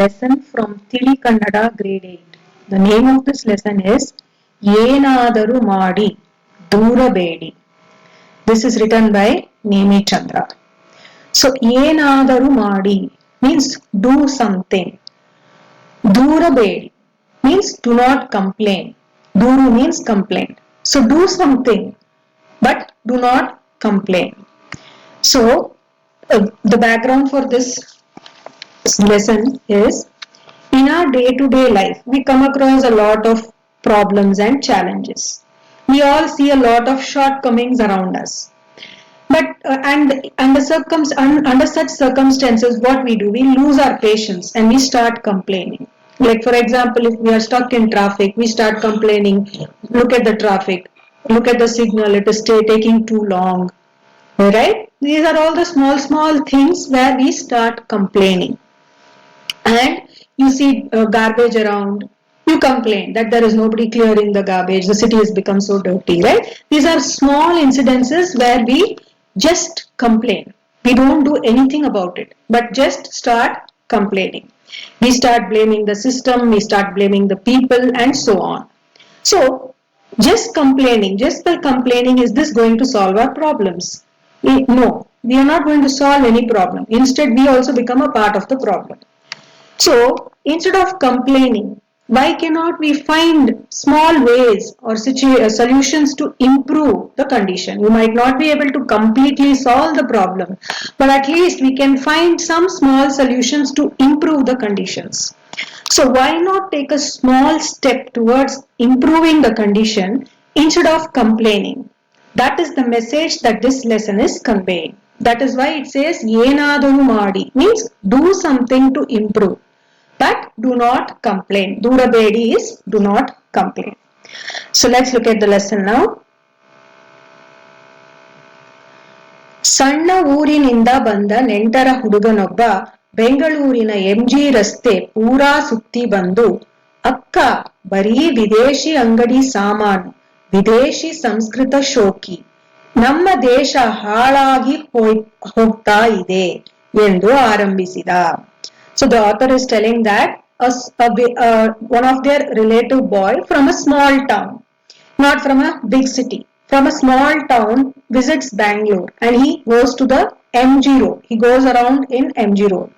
Lesson from Tili Kannada Grade 8. The name of this lesson is Yenadaru Madi Durabedi. This is written by Nemi Chandra. So Yenadaru Madi means do something. Durabedi means do not complain. Duru means complain. So do something but do not complain. So uh, the background for this lesson is in our day to day life, we come across a lot of problems and challenges. We all see a lot of shortcomings around us. But uh, and under under such circumstances, what we do, we lose our patience and we start complaining. Like for example, if we are stuck in traffic, we start complaining. Look at the traffic. Look at the signal. It is ta- taking too long. Right? These are all the small small things where we start complaining and you see uh, garbage around. You complain that there is nobody clearing the garbage. The city has become so dirty right? These are small incidences where we just complain. We don't do anything about it but just start complaining. We start blaming the system we start blaming the people and so on. So just complaining just by complaining is this going to solve our problems? Eh, no we are not going to solve any problem. Instead we also become a part of the problem so instead of complaining, why cannot we find small ways or uh, solutions to improve the condition? You might not be able to completely solve the problem, but at least we can find some small solutions to improve the conditions. So why not take a small step towards improving the condition instead of complaining? That is the message that this lesson is conveying. That is why it says, yena Maadi means do something to improve. But do not complain. Durabedi is do not complain. So let's look at the lesson now. ಸಣ್ಣ ಊರಿನಿಂದ ಬಂದ ನೆಂಟರ ಹುಡುಗನೊಬ್ಬ ಬೆಂಗಳೂರಿನ MG ರಸ್ತೆ ಪೂರಾ ಸುತ್ತಿ ಬಂದು, ಅಕ್ಕ, ಬರೀ ವಿದೇಶಿ ಅಂಗಡಿ ಸಾಮಾನು, ವಿದೇಶಿ ಸಂಸ್ಕೃತ ಶೋಕಿ ನಮ್ಮ ದೇಶ ಹಾಳಾಗಿ ಹೋಗ್ತಾ ಇದೆ ಎಂದು ಆರಂಭಿಸಿದ So the author is telling that a, a one of their relative boy from a small town, not from a big city, from a small town visits Bangalore and he goes to the MG road. He goes around in MG road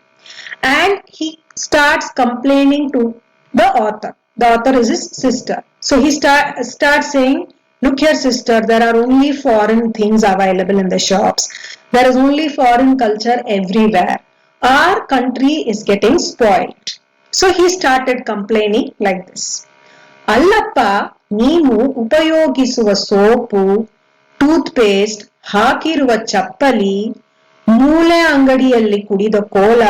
and he starts complaining to the author. The author is his sister. So he start, starts saying, Look here, sister, there are only foreign things available in the shops. There is only foreign culture everywhere. Our country is getting spoiled. So he started complaining like this. ಅಲ್ಲಪ್ಪ ನೀನು ಉಪಯೋಗಿಸುವ soap toothpaste ಹಾಕಿರುವ ಚಪ್ಪಲಿ ಮೂಲೆ ಅಂಗಡಿಯಲ್ಲಿ ಕುಡಿದ cola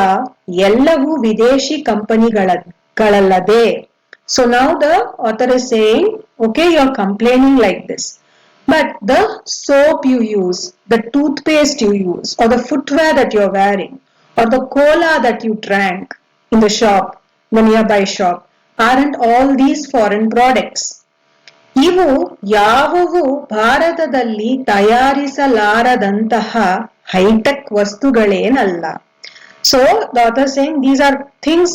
ಎಲ್ಲವೂ ವಿದೇಶಿ ಕಂಪನಿಗಳಲ್ಲದೆ so now the author saying okay you are complaining like this but the soap you use, the toothpaste you use, or the footwear that you're wearing, or the cola that you drank in the shop, the nearby shop, aren't all these foreign products. ಇವು ಯಾವುವು ಭಾರತದಲ್ಲಿ ತಯಾರಿಸಲಾರದಂತಹ high tech ವಸ್ತುಗಳೇನಲ್ಲ so the author saying these are things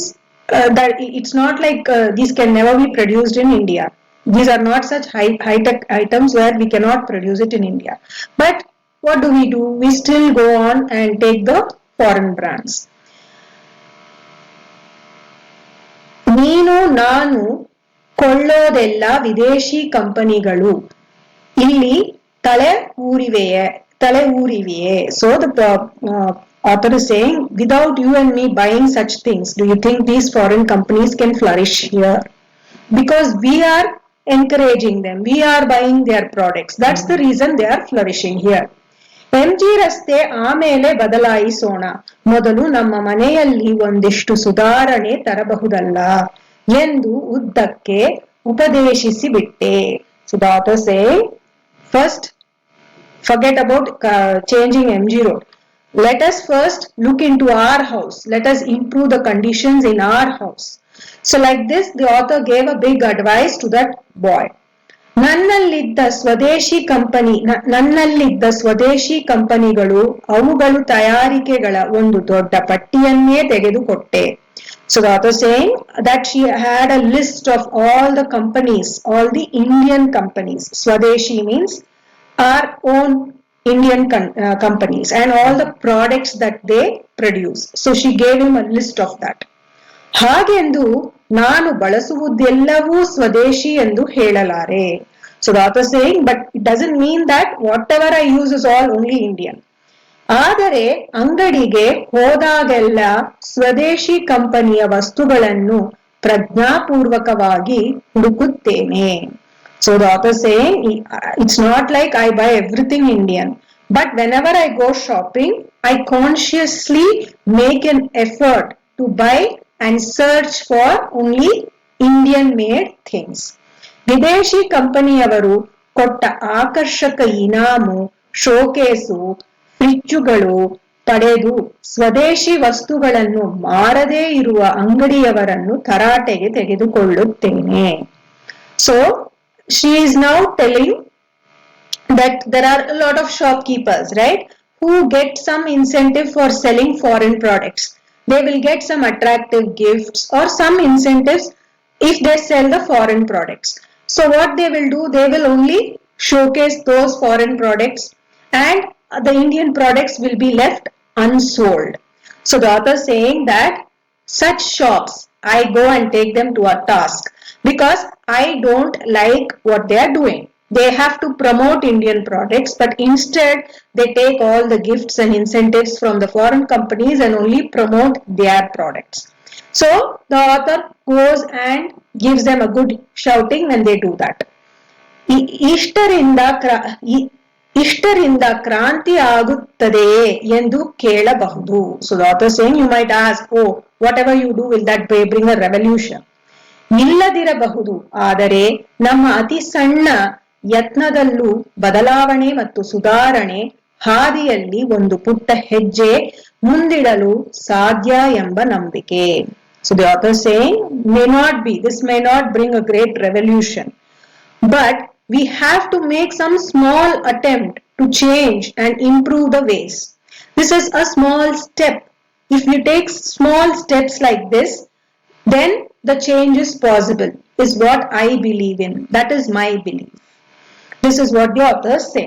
uh, that it's not like uh, these can never be produced in India. These are not such high high tech items where we cannot produce it in India. But what do we do? We still go on and take the foreign brands. ನೀನು ನಾನು ಕೊಳ್ಳೋದೆಲ್ಲ ವಿದೇಶಿ ಕಂಪನಿಗಳು ಇಲ್ಲಿ ತಲೆ ಊರಿವೆಯೇ ತಲೆ ಊರಿವೆಯೇ so the author is saying without you and me buying such things do you think these foreign companies can flourish here because we are encouraging them we are buying their products that's the reason they are flourishing here ಪಂಜಿ ರಸ್ತೆ ಆಮೇಲೆ ಬದಲಾಯಿಸೋಣ. ಮೊದಲು ನಮ್ಮ ಮನೆಯಲ್ಲಿ ಒಂದಿಷ್ಟು ಸುಧಾರಣೆ ತರಬಹುದಲ್ಲ ಎಂದು ಉದ್ದಕ್ಕೆ ಉಪದೇಶಿಸಿ ಬಿಟ್ಟೆ first forget about changing M G road let us first look in to our house let us improve the conditions in our house so like this the author gave a big advice to that boy ನನ್ನಲ್ಲಿದ್ದ ಸ್ವದೇಶಿ company ನನ್ನಲ್ಲಿದ್ದ ಸ್ವದೇಶಿ ಕಂಪನಿಗಳು ಅವುಗಳು ತಯಾರಿಕೆಗಳ ಒಂದು ದೊಡ್ಡ ಪಟ್ಟಿಯನ್ನೇ ತೆಗೆದುಕೊಟ್ಟೆ so that she had a list of all the companies, all the Indian companies. Swadeshi means our own Indian com- uh, companies and all the products that they produce. So she gave him a list of that. ಹಾಗೆಂದು ನಾನು ಬಳಸುವುದೆಲ್ಲವೂ ಸ್ವದೇಶಿ ಎಂದು ಹೇಳಲಾರೆ. So that was saying but it doesn't mean that whatever I use is all only Indian ಆದರೆ ಅಂಗಡಿಗೆ ಹೋದಾಗೆಲ್ಲ ಸ್ವದೇಶಿ ಕಂಪನಿಯ ವಸ್ತುಗಳನ್ನು ಪ್ರಜ್ಞಾಪೂರ್ವಕವಾಗಿ ಹುಡುಕುತ್ತೇನೆ. So that was saying it's not like I buy everything Indian but whenever I go shopping I consciously make an effort to buy and search for only Indian made things ವಿದೇಶಿ ಕಂಪನಿಯವರು ಕೊಟ್ಟ ಆಕರ್ಷಕ ಇನಾಮು ಶೋಕೇಸು ಫ್ರಿಜ್ಜುಗಳು ಪಡೆದು ಸ್ವದೇಶಿ ವಸ್ತುಗಳನ್ನು ಮಾರದೇ ಇರುವ ಅಂಗಡಿಯವರನ್ನು ತರಾಟೆಗೆ ತೆಗೆದುಕೊಳ್ಳುತ್ತೇನೆ so she is now telling that there are a lot of shopkeepers, right, who get some incentive for selling foreign products. They will get some attractive gifts or some incentives if they sell the foreign products. So what they will do, they will only showcase those foreign products and the Indian products will be left unsold. So the author is saying that such shops, I go and take them to a task because I don't like what they are doing They have to promote Indian products, but instead they take all the gifts and incentives from the foreign companies and only promote their products. So the author goes and gives them a good shouting when they do that. E- ಇಷ್ಟರಿಂದ ಕ್ರ- E- ಇಷ್ಟರಿಂದ ಕ್ರಾಂತಿ ಆಗುತ್ತದೆಯೇ ಎಂದು ಕೇಳಬಹುದು so author saying you might ask oh whatever you do will that bring a revolution ಇಲ್ಲದಿರಬಹುದು ಆದರೆ ನಮ್ಮ ಅತಿ ಸಣ್ಣ ಯತ್ನದಲ್ಲೂ ಬದಲಾವಣೆ ಮತ್ತು ಸುಧಾರಣೆ ಹಾದಿಯಲ್ಲಿ ಒಂದು ಪುಟ್ಟ ಹೆಜ್ಜೆ ಮುಂದಿಡಲು ಸಾಧ್ಯ ಎಂಬ ನಂಬಿಕೆ so the author saying may not be this may not bring a great revolution but we have to make some small attempt to change and improve the ways. This is a small step. If we take small steps like this, then the change is possible, is what I believe in. That is my belief. This is what the authors say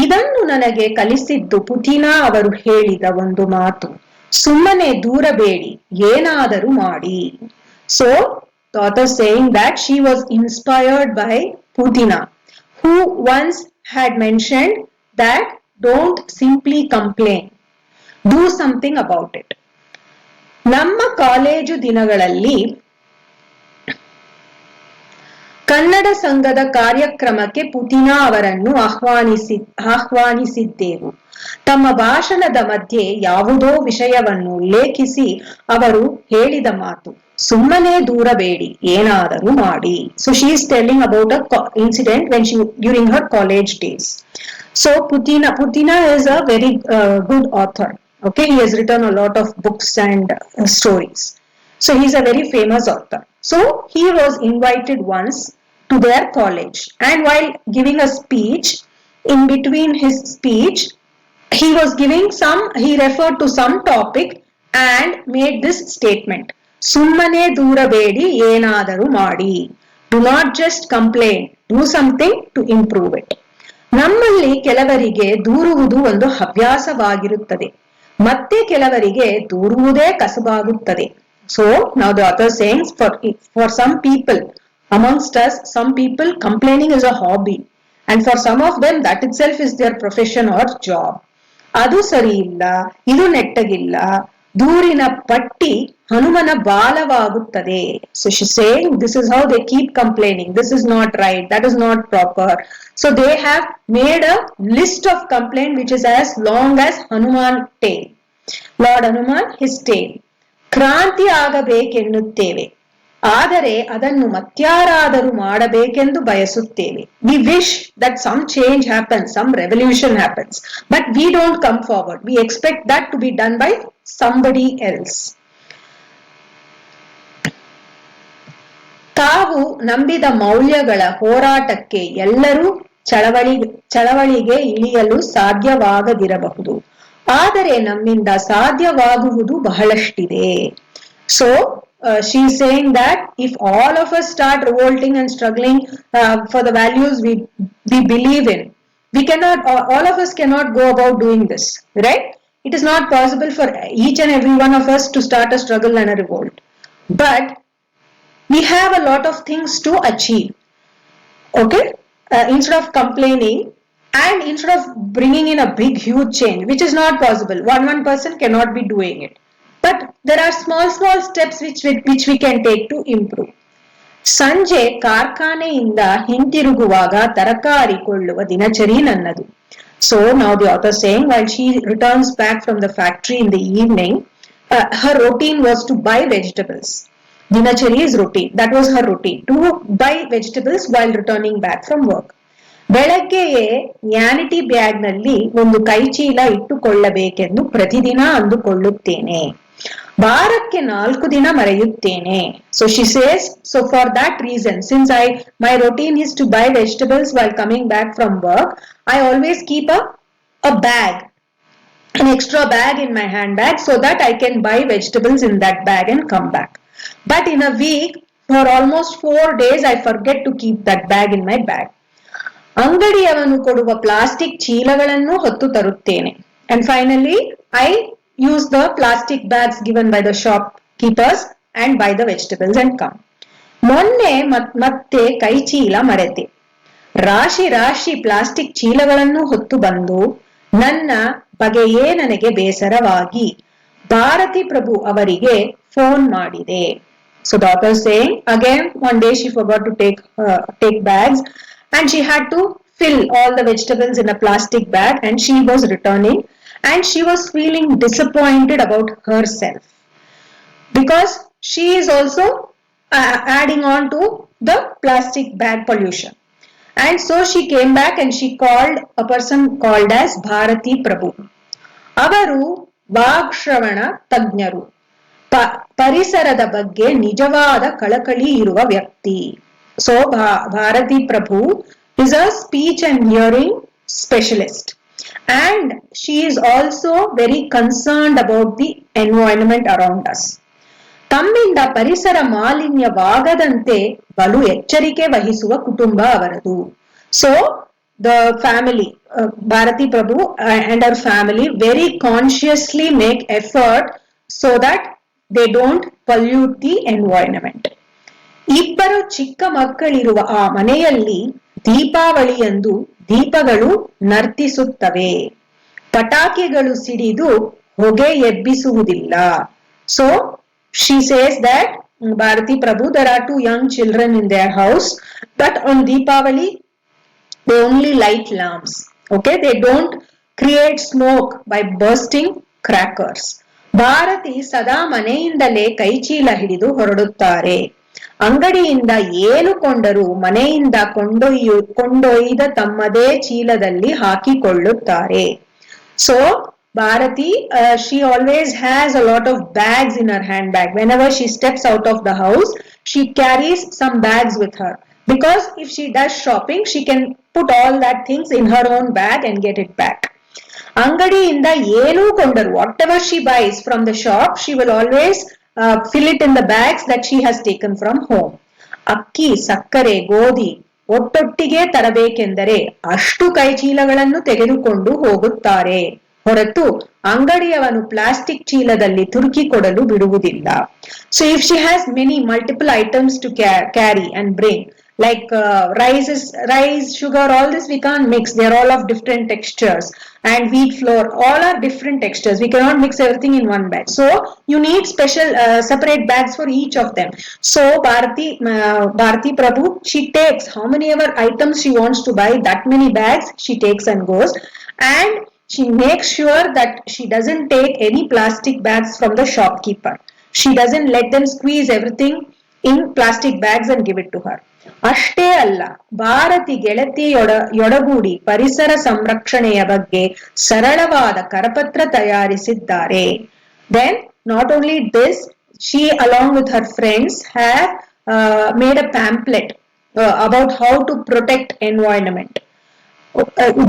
ಇದನ್ನು ನನಗೆ ಕಲಿಸಿದ್ದು ಪುಥಿನಾ ಅವರು ಹೇಳಿದ ಒಂದು ಮಾತು. ಸುಮ್ಮನೆ ದೂರಬೇಡಿ ಏನಾದರೂ ಮಾಡಿ. So the author saying that she was inspired by Putina who once had mention that don't simply complain do something about it ನಮ್ಮ ಕಾಲೇಜು ದಿನಗಳಲ್ಲಿ ಕನ್ನಡ ಸಂಘದ ಕಾರ್ಯಕ್ರಮಕ್ಕೆ ಪುತಿನಾ ಅವರನ್ನು ಆಹ್ವಾನಿಸಿ ಆಹ್ವಾನಿಸಿದ್ದೆವು. ತಮ್ಮ ಭಾಷಣದ ಮಧ್ಯೆ ಯಾವುದೋ ವಿಷಯವನ್ನು ಉಲ್ಲೇಖಿಸಿ ಅವರು ಹೇಳಿದ ಮಾತು ಸುಮ್ಮನೆ ದೂರಬೇಡಿ ಏನಾದರೂ ಮಾಡಿ. So she is telling about a incident when she during her college days so Putina Putina is a very good author okay he has written a lot of books and uh, stories. So he's a very famous author. So he was invited once to their college and while giving a speech in between his speech he was giving some he referred to some topic and made this statement ಸುಮ್ಮನೆ ದೂರಬೇಡಿ ಏನಾದರೂ maadi. Do not just complain. Do something to improve it. ನಮ್ಮಲ್ಲಿ ಕೆಲವರಿಗೆ ದೂರುವುದು ಒಂದು ಹವ್ಯಾಸವಾಗಿರುತ್ತದೆ ಮತ್ತೆ ಕೆಲವರಿಗೆ ದೂರುವುದೇ ಕಸಬಾಗುತ್ತದೆ ಸೊ ನಾವು the author sayings for for some people amongst us some people complaining is a hobby and for some of them that itself is their profession or job ಅದು ಸರಿ ಇಲ್ಲ ಇದು ನೆಟ್ಟಗಿಲ್ಲ ದೂರಿನ ಪಟ್ಟಿ ಹನುಮನ ಬಾಲವಾಗುತ್ತದೆ so she saying this is how they keep complaining this is not right that is not proper so they have made a list of complaint which is as long as Hanuman tail lord Hanuman his tail ಕ್ರಾಂತಿ ಆಗಬೇಕೆನ್ನುತ್ತೇವೆ ಆದರೆ ಅದನ್ನು ಮತ್ಯಾರಾದರೂ ಮಾಡಬೇಕೆಂದು ಬಯಸುತ್ತೇವೆ we wish that some change happens some revolution happens but we don't come forward we expect that to be done by somebody else ತಾವು ನಂಬಿದ ಮೌಲ್ಯಗಳ ಹೋರಾಟಕ್ಕೆ ಎಲ್ಲರೂ ಚಳವಳಿ, ಚಳವಳಿಗೆ ಇಳಿಯಲು ಸಾಧ್ಯವಾಗದಿರಬಹುದು. ಆದರೆ ನಮ್ಮಿಂದ ಸಾಧ್ಯವಾಗುವುದು ಬಹಳಷ್ಟಿದೆ. So uh, she's saying that if all of us start revolting and struggling uh, for the values we we believe in we cannot all of us cannot go about doing this right? It is not possible for each and every one of us to start a struggle and a revolt. But we have a lot of things to achieve okay? Uh, instead of complaining and instead of bringing in a big huge change which is not possible. One one person cannot be doing it there are small small steps which we, which we can take to improve. ಸಂಜೆ ಕಾರ್ಖಾನೆಯಿಂದ ಹಿಂತಿರುಗುವಾಗ ತರಕಾರಿ ಕೊಳ್ಳುವ ದಿನಚರಿ ನನ್ನದು. So ನಾವು the author saying while she returns back from the factory in the evening her routine was to buy vegetables ದಿನಚರಿ is routine that was her routine to buy vegetables while returning back from work ಬೆಳಗ್ಗೆಯೇ vanity ಬ್ಯಾಗ್ನಲ್ಲಿ ಒಂದು ಕೈಚೀಲ ಇಟ್ಟುಕೊಳ್ಳಬೇಕೆಂದು ಪ್ರತಿದಿನ ಅಂದುಕೊಳ್ಳುತ್ತೇನೆ. ವಾರಕ್ಕೆ ನಾಲ್ಕು ದಿನ ಮರೆಯುತ್ತೇನೆ so she says so for that reason since I my routine is to buy vegetables while coming back from work I always keep a a bag an extra bag in my handbag so that I can buy vegetables in that bag and come back. But in a week, for almost four days, I forget to keep that bag in my bag. ಅಂಗಡಿಯವನು ಕೊಡುವ plastic ಚೀಲಗಳನ್ನು ಹೊತ್ತು ತರುತ್ತೇನೆ and finally I use the plastic bags given by the shopkeepers and by the and come ಮೊನ್ನೆ ಮತ್- ಮತ್ತೆ ಕೈ ಚೀಲ ಮರೆತೆ. ರಾಶಿ ರಾಶಿ ಪ್ಲಾಸ್ಟಿಕ್ ಚೀಲಗಳನ್ನು ಹೊತ್ತು ಬಂದು ನನ್ನ ಬಗೆಯೇ ನನಗೆ ಬೇಸರವಾಗಿ ಭಾರತಿ ಪ್ರಭು ಅವರಿಗೆ ಫೋನ್ ಮಾಡಿದೆ. So doctor saying again one day she for to take take bags and she had to fill all the vegetables in a plastic bag and she was returning and she was feeling disappointed about herself because she is also uh, adding on to the plastic bag pollution and so she came back and she called a person called as bharati prabhu ಅವರು ವಾಗ್ಶ್ರವಣ ತಜ್ಞರು ಪ- ಪರಿಸರದ ಬಗ್ಗೆ ನಿಜವಾದ ಕಳಕಳಿ ಇರುವ ವ್ಯಕ್ತಿ so Bharathi Prabhu is a speech and hearing specialist and she is also very concerned about the environment around us. ತಮ್ಮಿಂದ ಪರಿಸರ ಮಾಲಿನ್ಯವಾಗದಂತೆ ಬಲು ಎಚ್ಚರಿಕೆ ವಹಿಸುವ ಕುಟುಂಬ ಅವರದು. So the family Bharati Prabhu and hour family very consciously make effort so that they don't pollute the environment ಇಬ್ಬರು ಚಿಕ್ಕ ಮಕ್ಕಳಿರುವ ಆ ಮನೆಯಲ್ಲಿ ದೀಪಾವಳಿಯಂದು ದೀಪಗಳು ನರ್ತಿಸುತ್ತವೆ. ಪಟಾಕಿಗಳು ಸಿಡಿದು ಹೊಗೆ ಎಬ್ಬಿಸುವುದಿಲ್ಲ. So she says that Bharati Prabhu there are two young children in their house but on Deepavali they only light lamps okay they don't create smoke by bursting crackers. Bharati ಸದಾ ಮನೆಯಿಂದಲೇ ಕೈಚೀಲ ಹಿಡಿದು ಹೊರಡುತ್ತಾರೆ ಅಂಗಡಿಯಿಂದ ಏನು ಕೊಂಡರೂ ಮನೆಯಿಂದ ಕೊಂಡೊಯ್ಯು, ಕೊಂಡೊಯ್ದ ತಮ್ಮದೇ ಚೀಲದಲ್ಲಿ ಹಾಕಿಕೊಳ್ಳುತ್ತಾರೆ. So Bharati she always has a lot of bags in her handbag whenever she steps out of the house she carries some bags with her because if she does shopping, she can put all that things in her own bag and get it back. ಅಂಗಡಿಯಿಂದ ಏನೂ ಕೊಂಡರು whatever she buys from the shop she will always fill it in the bags that she has taken from home ಅಕ್ಕಿ, ಸಕ್ಕರೆ, ಗೋಧಿ ಒಟ್ಟೊಟ್ಟಿಗೆ ತರಬೇಕೆಂದರೆ ಅಷ್ಟು ಕೈಚೀಲಗಳನ್ನು ತೆಗೆದುಕೊಂಡು ಹೋಗುತ್ತಾರೆ. ಹೊರತು ಅಂಗಡಿಯವನು ಪ್ಲಾಸ್ಟಿಕ್ ಚೀಲದಲ್ಲಿ ತುರುಕಿ ಕೊಡಲು ಬಿಡುವುದಿಲ್ಲ. So if she has many multiple items to carry and bring like uh, rice is rice sugar all this we can't mix. They're all of different textures. And wheat flour all are different textures. We cannot mix everything in one bag so you need special uh, separate bags for each of them. So bharati uh, prabhu she takes how many ever items she wants to buy that many bags she takes and goes. And she makes sure that she doesn't take any plastic bags from the shopkeeper. She doesn't let them squeeze everything in plastic bags and give it to her ಅಷ್ಟೇ ಅಲ್ಲ, ಭಾರತಿ ಗೆಳತಿಯೊಡ, ಯೊಡಗೂಡಿ ಪರಿಸರ ಸಂರಕ್ಷಣೆಯ ಬಗ್ಗೆ ಸರಳವಾದ ಕರಪತ್ರ ತಯಾರಿಸಿದ್ದಾರೆ. Then not only this she along with her friends have made a pamphlet about how to protect environment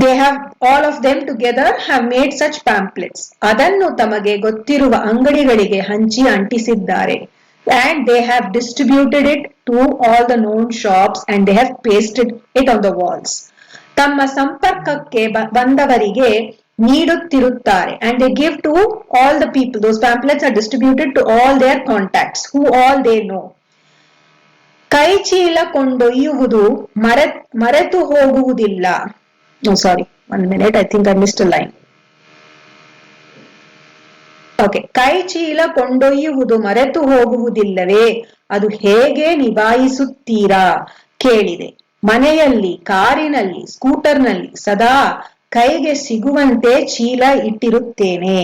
they have all of them together have made such pamphlets ಅದನ್ನು ತಮಗೆ ಗೊತ್ತಿರುವ ಅಂಗಡಿಗಳಿಗೆ ಹಂಚಿ ಅಂಟಿಸಿದ್ದಾರೆ. and they have distributed it to all the known shops and they have pasted it on the walls. ತಮ್ಮ ಸಂಪರ್ಕಕ್ಕೆ ಬ- ಬಂದವರಿಗೆ ನೀಡುತ್ತಿರುತ್ತಾರೆ and they give to all the people those pamphlets are distributed to all their contacts who all they know ಕೈ ಚೀಲ ಕೊಂಡೊಯ್ಯುವುದು ಮರೆ ಮರೆತು ಹೋಗುವುದಿಲ್ಲ sorry one minute I think I missed line okay ಕೈ ಚೀಲ ಕೊಂಡೊಯ್ಯುವುದು ಮರೆತು ಹೋಗುವುದಿಲ್ಲವೇ? ಅದು ಹೇಗೆ ನಿಭಾಯಿಸುತ್ತೀರಾ? ಕೇಳಿದೆ. ಮನೆಯಲ್ಲಿ ಕಾರಿನಲ್ಲಿ ಸ್ಕೂಟರ್ನಲ್ಲಿ ಸದಾ ಕೈಗೆ ಸಿಗುವಂತೆ ಚೀಲ ಇಟ್ಟಿರುತ್ತೇನೆ.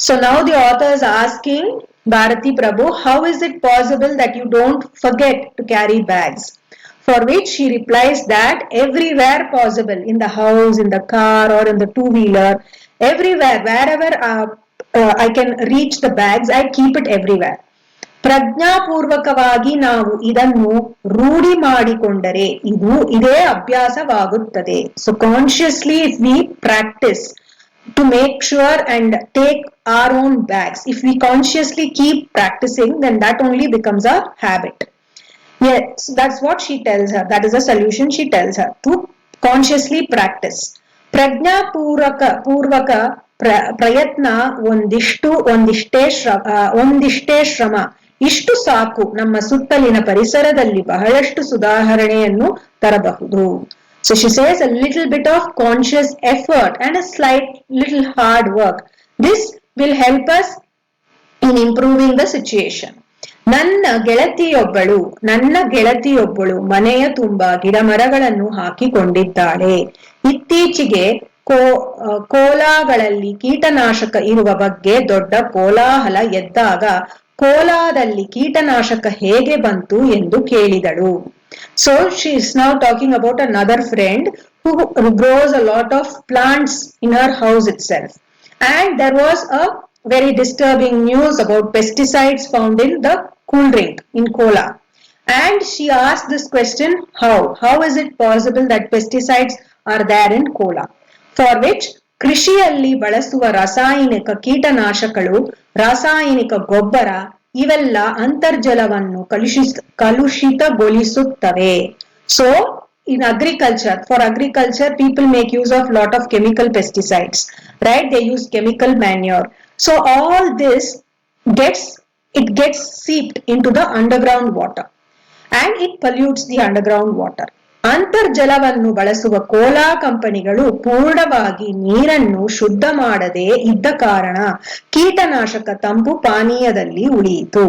So now the authors asking Bharati Prabhu how is it possible that you don't forget to carry bags for which she replies that everywhere possible in the house in the car or in the two wheeler everywhere wherever uh, uh, i can reach the bags i keep it everywhere ಪ್ರಜ್ಞಾಪೂರ್ವಕವಾಗಿ ನಾವು ಇದನ್ನು ರೂಢಿ ಮಾಡಿಕೊಂಡರೆ ಇದು ಇದೇ ಅಭ್ಯಾಸವಾಗುತ್ತದೆ so consciously if we practise to make sure and take our own bags if we consciously keep practicing then that only becomes a habit Yes, that's what she tells her. That is a solution she tells her to consciously practice. ಪ್ರಜ್ಞಾ ಪೂರ್ವಕ ಪೂರ್ವಕ ಪ್ರ, ಪ್ರಯತ್ನ ಒಂದಿಷ್ಟು, ಒಂದಿಷ್ಟೇ ಶ್ರಮ ಒಂದಿಷ್ಟೇ ಶ್ರಮ. ಇಷ್ಟು ಸಾಕು ನಮ್ಮ ಸುತ್ತಲಿನ ಪರಿಸರದಲ್ಲಿ ಬಹಳಷ್ಟು ಸುಧಾರಣೆಯನ್ನು ತರಬಹುದು. So she says a little bit of conscious effort and a slight little hard work this will help us in improving the situation ನನ್ನ ಗೆಳತಿಯೊಬ್ಬಳು ನನ್ನ ಗೆಳತಿಯೊಬ್ಬಳು ಮನೆಯ ತುಂಬಾ ಗಿಡ ಮರಗಳನ್ನು ಹಾಕಿಕೊಂಡಿದ್ದಾಳೆ. ಇತ್ತೀಚೆಗೆ ಕೋಲಾಗಳಲ್ಲಿ ಕೀಟನಾಶಕ ಇರುವ ಬಗ್ಗೆ ದೊಡ್ಡ ಕೋಲಾಹಲ ಎದ್ದಾಗ ಕೋಲಾದಲ್ಲಿ ಕೀಟನಾಶಕ ಹೇಗೆ ಬಂತು ಎಂದು ಕೇಳಿದಳು. So she is now talking about another friend who grows a lot of plants in her house itself and there was a very disturbing news about pesticides found in the cool drink in cola and she asked this question, how? How is it possible that pesticides are there in cola for which ಕೃಷಿಯಲ್ಲಿ ಬಳಸುವ ರಾಸಾಯನಿಕ ಕೀಟನಾಶಕಗಳು, ರಾಸಾಯನಿಕ ಗೊಬ್ಬರ ಇವೆಲ್ಲ ಅಂತರ್ಜಲವನ್ನು ಕಲುಷಿತಗೊಳಿಸುತ್ತವೆ. So in agriculture for agriculture people make use of lot of chemical pesticides right they use chemical manure so all this gets it gets seeped into the underground water and it pollutes the underground water ಅಂತರ್ಜಲವನ್ನು ಬಳಸುವ Cola ಕಂಪನಿಗಳು ಪೂರ್ಣವಾಗಿ ನೀರನ್ನು ಶುದ್ಧ ಮಾಡದೆ ಇದ್ದ ಕಾರಣ ಕೀಟನಾಶಕ ತಂಪು ಪಾನೀಯದಲ್ಲಿ ಉಳಿಯಿತು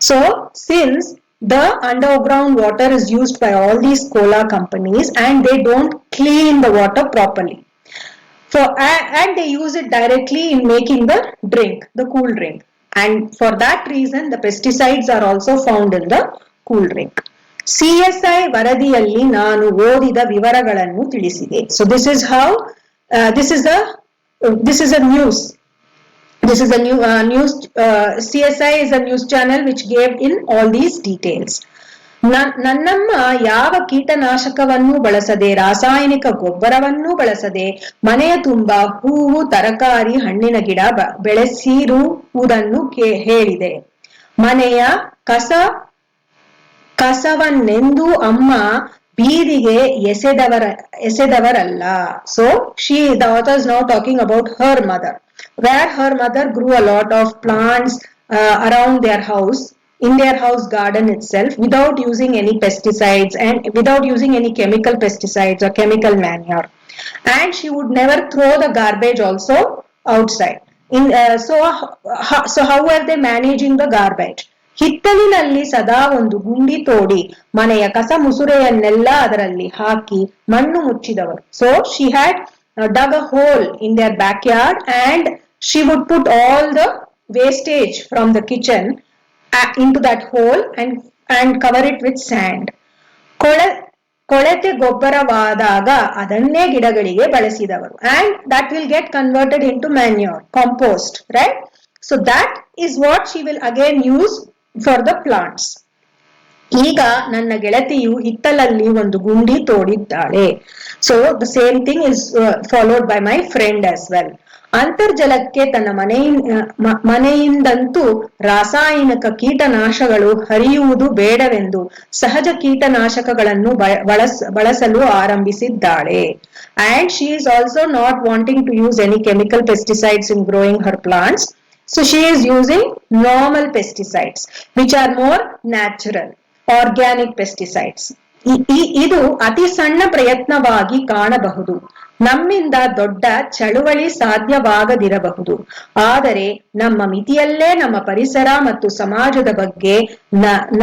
so since the underground water is used by all these cola companies and they don't clean the water properly for a- and they use it directly in making the drink the cool drink and for that reason the pesticides are also found in the cool drink CSI ವರದಿಯಲ್ಲಿ ನಾನು ಓದಿದ ವಿವರಗಳನ್ನು ತಿಳಿಸಿದೆ. So this is how this is a this is a news this is a uh, csi is a news channel which gave in all these details. ನನ್- ನನ್ನಮ್ಮ ಯಾವ ಕೀಟನಾಶಕವನ್ನು ಬಳಸದೆ ರಾಸಾಯನಿಕ ಗೊಬ್ಬರವನ್ನು ಬಳಸದೆ ಮನೆಯ ತುಂಬ ಹೂವು ತರಕಾರಿ ಹಣ್ಣಿನ ಗಿಡ ಬೆಳೆಸಿರುವುದನ್ನು ಹೇಳಿದೆ. ಮನೆಯ ಕಸ ಕಸವನ್ನೆಂದು ಅಮ್ಮ ಬೀದಿಗೆ ಎಸೆದವರ ಎಸೆದವರಲ್ಲ so she the author is now talking about her mother where her mother grew a lot of plants uh, around their house in their house garden itself without using any pesticides and without using any chemical pesticides or chemical manure and she would never throw the garbage also outside in uh, so ho- so how were they managing the garbage ಹಿತ್ತಲಿನಲ್ಲಿ ಸದಾ ಒಂದು ಗುಂಡಿ ತೋಡಿ ಮನೆಯ ಕಸ ಮುಸುರೆಯನ್ನೆಲ್ಲ ಅದರಲ್ಲಿ ಹಾಕಿ ಮಣ್ಣು ಮುಚ್ಚಿದವರು. So she had dug a hole in their backyard and she would put all the wastage from the kitchen into that hole and and cover it with sand ಕೊಳೆ, ಕೊಳೆತೆ ಗೊಬ್ಬರವಾದಾಗ ಅದನ್ನೇ ಗಿಡಗಳಿಗೆ ಬಳಸಿದವರು. And that will get converted into manure compost right so that is what she will again use for the plants ಈಗ ನನ್ನ ಗೆಳತಿಯು ಹಿತ್ತಲಲ್ಲಿ ಒಂದು ಗುಂಡಿ ತೋಡಿದ್ದಾಳೆ. So the same thing is followed by my friend as well ಅಂತರ್ಜಲಕ್ಕೆ ತನ್ನ ಮನೆಯ ಮ- ಮನೆಯಿಂದಂತೂ ರಾಸಾಯನಿಕ ಕೀಟನಾಶಗಳು ಹರಿಯುವುದು ಬೇಡವೆಂದು ಸಹಜ ಕೀಟನಾಶಕಗಳನ್ನು ಬಳಸ, ಬಳಸಲು ಆರಂಭಿಸಿದ್ದಾಳೆ. And she is also not wanting to use any chemical pesticides in growing her plants So she is using normal pesticides, which are more natural, organic pesticides. ಇದು ಅತಿ ಸಣ್ಣ ಪ್ರಯತ್ನವಾಗಿ ಕಾಣಬಹುದು. ನಮ್ಮಿಂದ ದೊಡ್ಡ ಚಳುವಳಿ ಸಾಧ್ಯವಾಗದಿರಬಹುದು. ಆದರೆ ನಮ್ಮ ಮಿತಿಯಲ್ಲೇ ನಮ್ಮ ಪರಿಸರ ಮತ್ತು ಸಮಾಜದ ಬಗ್ಗೆ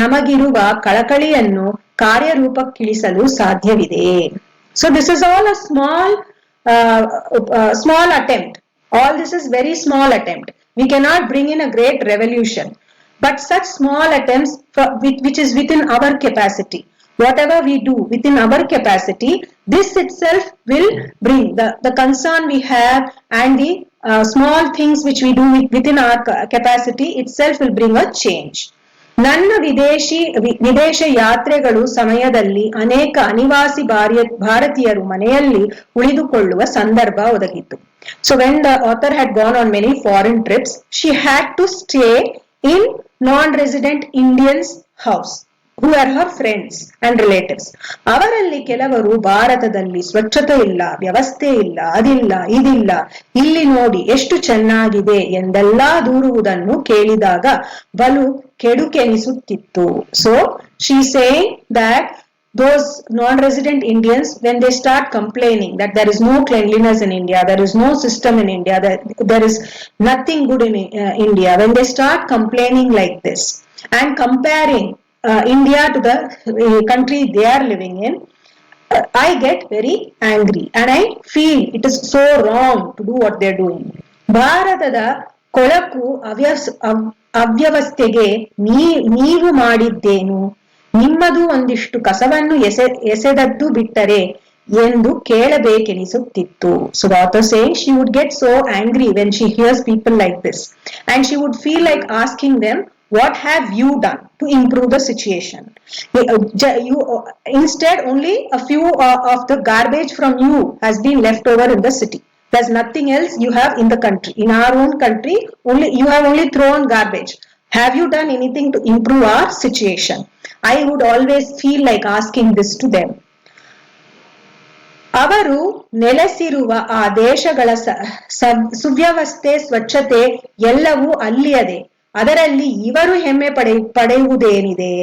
ನಮಗಿರುವ ಕಳಕಳಿಯನ್ನು ಕಾರ್ಯರೂಪಕ್ಕಿಳಿಸಲು ಸಾಧ್ಯವಿದೆ. So this is all a small small attempt all this is very small attempt. We cannot bring in a great revolution but such small attempts which is within our capacity whatever we do within our capacity this itself will bring the the concern we have and the uh, small things which we do within our capacity itself will bring a change ನನ್ನ ವಿದೇಶಿ ವಿದೇಶ ಯಾತ್ರೆಗಳು ಸಮಯದಲ್ಲಿ ಅನೇಕ ಅನಿವಾಸಿ ಭಾರತೀಯರು ಮನೆಯಲ್ಲಿ ಉಳಿದುಕೊಳ್ಳುವ ಸಂದರ್ಭ ಒದಗಿತ್ತು so when the author had gone on many foreign trips she had to stay in non resident Indians house who are her friends and relatives ಅವರಲ್ಲಿ ಕೆಲವರು ಭಾರತದಲ್ಲಿ ಸ್ವಚ್ಛತೆ ಇಲ್ಲ, ವ್ಯವಸ್ಥೆ ಇಲ್ಲ, ಅದಿಲ್ಲ, ಇದಿಲ್ಲ, ಇಲ್ಲಿ ನೋಡಿ ಎಷ್ಟು ಚೆನ್ನಾಗಿದೆ ಎಂದೆಲ್ಲಾ ದೂರುವುದನ್ನು ಕೇಳಿದಾಗ, ಬಲು ಕೆಡುಕೆನಿಸುತ್ತಿತ್ತು. So she saying that those non-resident Indians, when they start complaining that there is no cleanliness in India, there is no system in India, that there is nothing good in uh, India, when they start complaining like this and comparing uh, India to the uh, country they are living in, uh, I get very angry and I feel it is so wrong to do what they're doing. ಭಾರತದ ಕೊಳಕು ಅವ್ಯಸ್ ಅವ್- ಅವ್ಯವಸ್ಥೆಗೆ ನೀ ನೀವು ಮಾಡಿದ್ದೇನು ನಿಮ್ಮದು ಒಂದಿಷ್ಟು ಕಸವನ್ನು ಎಸೆ ಎಸೆದದ್ದು ಬಿಟ್ಟರೆ ಎಂದು ಕೇಳಬೇಕೆನಿಸುತ್ತಿತ್ತು so author saying she would get so angry when she hears people like this and she would feel like asking them what have you done to improve the situation Uh, ju- you uh, instead only a few uh, of the garbage from you has been left over in the city there's nothing else you have in the country in our own country only you have only thrown garbage have you done anything to improve our situation i would always feel like asking this to them ಅವರು ನೆಲೆಸಿರುವ ಆ ದೇಶಗಳ ಸ- ಸ- ಸುವ್ಯವಸ್ಥೆ ಸ್ವಚ್ಛತೆ ಎಲ್ಲವೂ ಅಲ್ಲಿಯದೆ ಅದರಲ್ಲಿ ಇವರು ಹೆಮ್ಮೆ ಪಡೆ ಪಡೆಯುವುದೇನಿದೆ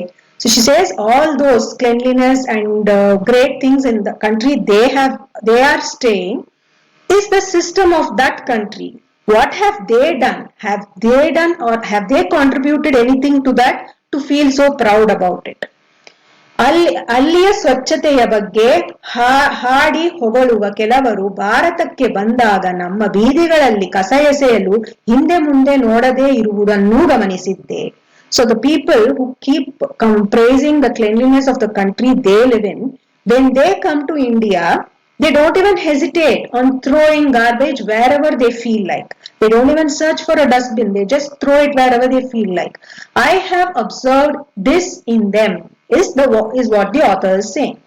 so she says all those cleanliness and great things in the country they have they are staying is the system of that country. What have they done? Have they done or have they contributed anything to that To feel so proud about it ಅಲ್ಲಿ, ಅಲ್ಲಿಯ ಸ್ವಚ್ಛತೆಯ ಬಗ್ಗೆ ಹಾಡಿ ಹೊಗಳುವ ಕೆಲವರು ಭಾರತಕ್ಕೆ ಬಂದಾಗ ನಮ್ಮ ಬೀದಿಗಳಲ್ಲಿ ಕಸ ಎಸೆಯಲು ಹಿಂದೆ ಮುಂದೆ ನೋಡದೇ ಇರುವುದನ್ನು ಗಮನಿಸಿದ್ದೆ. So the people who keep praising the cleanliness of the country they live in when they come to India they don't even hesitate on throwing garbage wherever they feel like they don't even search for a dustbin they just throw it wherever they feel like i have observed this in them is the is what the author is saying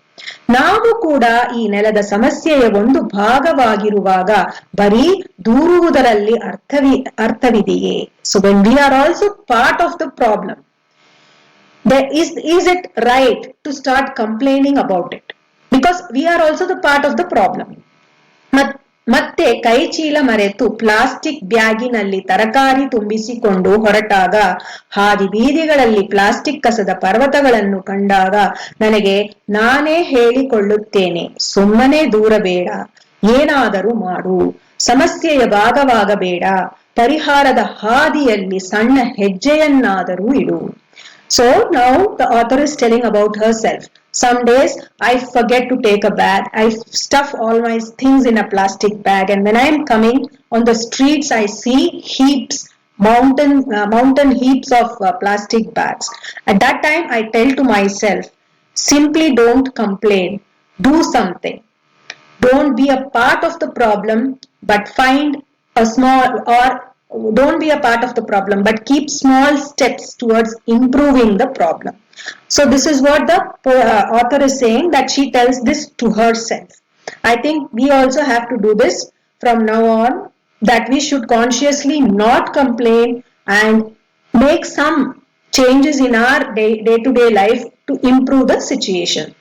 ನಾವು ಕೂಡ ಈ ನೆಲದ ಸಮಸ್ಯೆಯ ಒಂದು ಭಾಗವಾಗಿರುವಾಗ ಬರೀ ದೂರುವುದರಲ್ಲಿ ಅರ್ಥವಿ ಅರ್ಥವಿದೆಯೇ so when we are also part of the problem is is it right to start complaining about it Because we are also the part of the problem ಮತ್- ಮತ್ತೆ ಕೈ ಚೀಲ ಮರೆತು ಪ್ಲಾಸ್ಟಿಕ್ ಬ್ಯಾಗಿನಲ್ಲಿ ತರಕಾರಿ ತುಂಬಿಸಿಕೊಂಡು ಹೊರಟಾಗ ಹಾದಿ ಬೀದಿಗಳಲ್ಲಿ ಪ್ಲಾಸ್ಟಿಕ್ ಕಸದ ಪರ್ವತಗಳನ್ನು ಕಂಡಾಗ ನನಗೆ ನಾನೇ ಹೇಳಿಕೊಳ್ಳುತ್ತೇನೆ, ಸುಮ್ಮನೆ ದೂರಬೇಡ, ಏನಾದರೂ ಮಾಡು, ಸಮಸ್ಯೆಯ ಭಾಗವಾಗಬೇಡ, ಪರಿಹಾರದ ಹಾದಿಯಲ್ಲಿ ಸಣ್ಣ ಹೆಜ್ಜೆಯನ್ನಾದರೂ ಇಡು So, now the is telling about her herself. Some days I forget to take a bag. I stuff all my things in a plastic bag, and when I am coming on the streets, I see heaps, mountain uh, mountain heaps of uh, plastic bags. At that time, I tell to myself, simply don't complain. Do something. Don't be a part of the problem, but find a small or don't be a part of the problem but keep small steps towards improving the problem so this is what the uh, author is saying that she tells this to herself. I think we also have to do this from now on that we should consciously not complain and make some changes in our day-to-day -day life to improve the situation.